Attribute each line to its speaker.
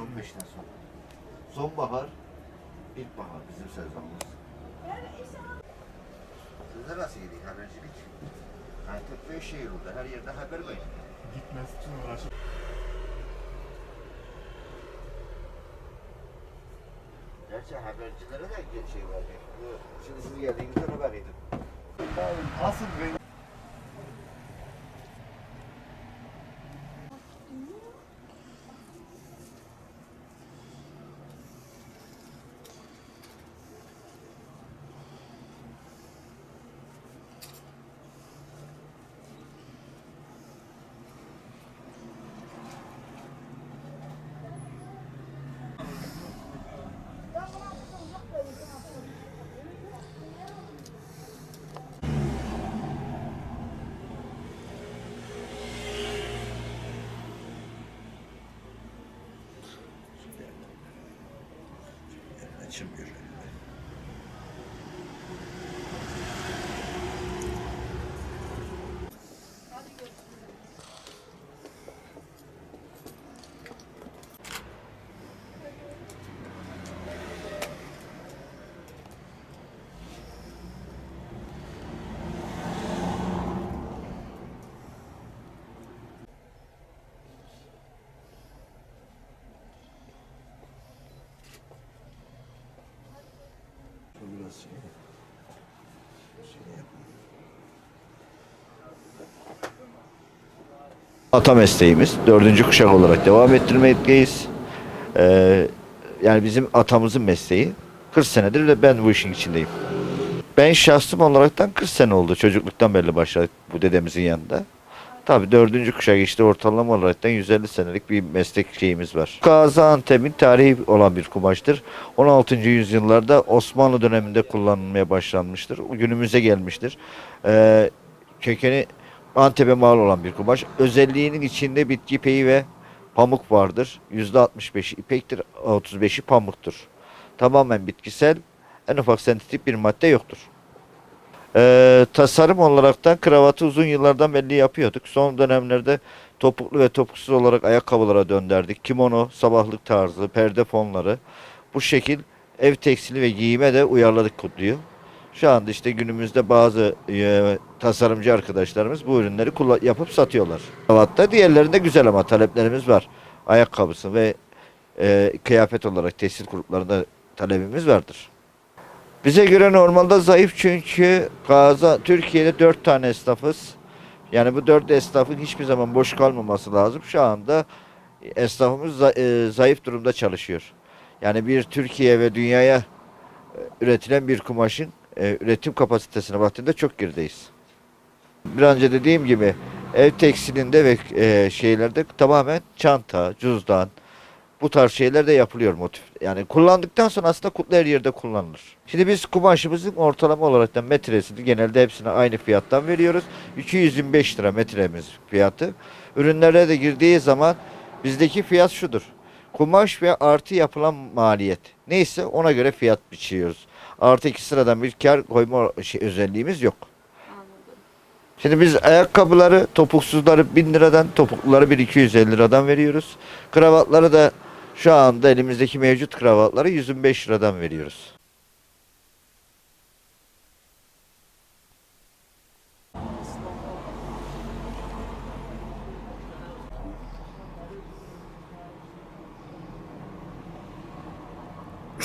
Speaker 1: 15'ten sonra. Sonbahar, ilkbahar bizim sezonumuz. Sizde nasıl gidiyor habercilik? Antep ve şehir oldu. Her yerde haber var.
Speaker 2: Gitmesi için uğraşıp
Speaker 1: Gerçi habercilere de şey var. Şimdi siz geldiğinizde haber edin.
Speaker 2: asıl renk
Speaker 1: Açılmıyor. Biraz şey. şey. Ata mesleğimiz. Dördüncü kuşak olarak devam ettirmekteyiz. Ee, yani bizim atamızın mesleği. 40 senedir de ben bu işin içindeyim. Ben şahsım olaraktan 40 sene oldu. Çocukluktan beri başladık bu dedemizin yanında. Tabii dördüncü kuşak işte ortalama olaraktan 150 senelik bir meslek şeyimiz var. Gaziantep'in tarihi olan bir kumaştır. 16. yüzyıllarda Osmanlı döneminde kullanılmaya başlanmıştır. Günümüze gelmiştir. Ee, kökeni Antep'e mal olan bir kumaş. Özelliğinin içinde bitki peyi ve pamuk vardır. %65'i ipektir, 35'i pamuktur. Tamamen bitkisel, en ufak sentetik bir madde yoktur. Ee, tasarım olaraktan kravatı uzun yıllardan belli yapıyorduk. Son dönemlerde topuklu ve topuksuz olarak ayakkabılara döndürdük. Kimono, sabahlık tarzı, perde fonları. Bu şekil ev tekstili ve giyime de uyarladık kutluyor. Şu anda işte günümüzde bazı e, tasarımcı arkadaşlarımız bu ürünleri yapıp satıyorlar. Kravatta diğerlerinde güzel ama taleplerimiz var. Ayakkabısı ve e, kıyafet olarak tekstil gruplarında talebimiz vardır. Bize göre normalde zayıf çünkü Gaza Türkiye'de dört tane esnafız. Yani bu dört esnafın hiçbir zaman boş kalmaması lazım. Şu anda esnafımız e, zayıf durumda çalışıyor. Yani bir Türkiye ve dünyaya e, üretilen bir kumaşın e, üretim kapasitesine baktığında çok gerideyiz. Bir önce dediğim gibi ev tekstilinde ve şeylerde tamamen çanta, cüzdan, bu tarz şeyler de yapılıyor motif. Yani kullandıktan sonra aslında kutlu her yerde kullanılır. Şimdi biz kumaşımızın ortalama olarak da metresini genelde hepsine aynı fiyattan veriyoruz. 225 lira metremiz fiyatı. Ürünlere de girdiği zaman bizdeki fiyat şudur. Kumaş ve artı yapılan maliyet. Neyse ona göre fiyat biçiyoruz. Artı iki sıradan bir kar koyma şey, özelliğimiz yok. Şimdi biz ayakkabıları, topuksuzları 1000 liradan, topukluları 1250 liradan veriyoruz. Kravatları da şu anda elimizdeki mevcut kravatları 125 liradan veriyoruz.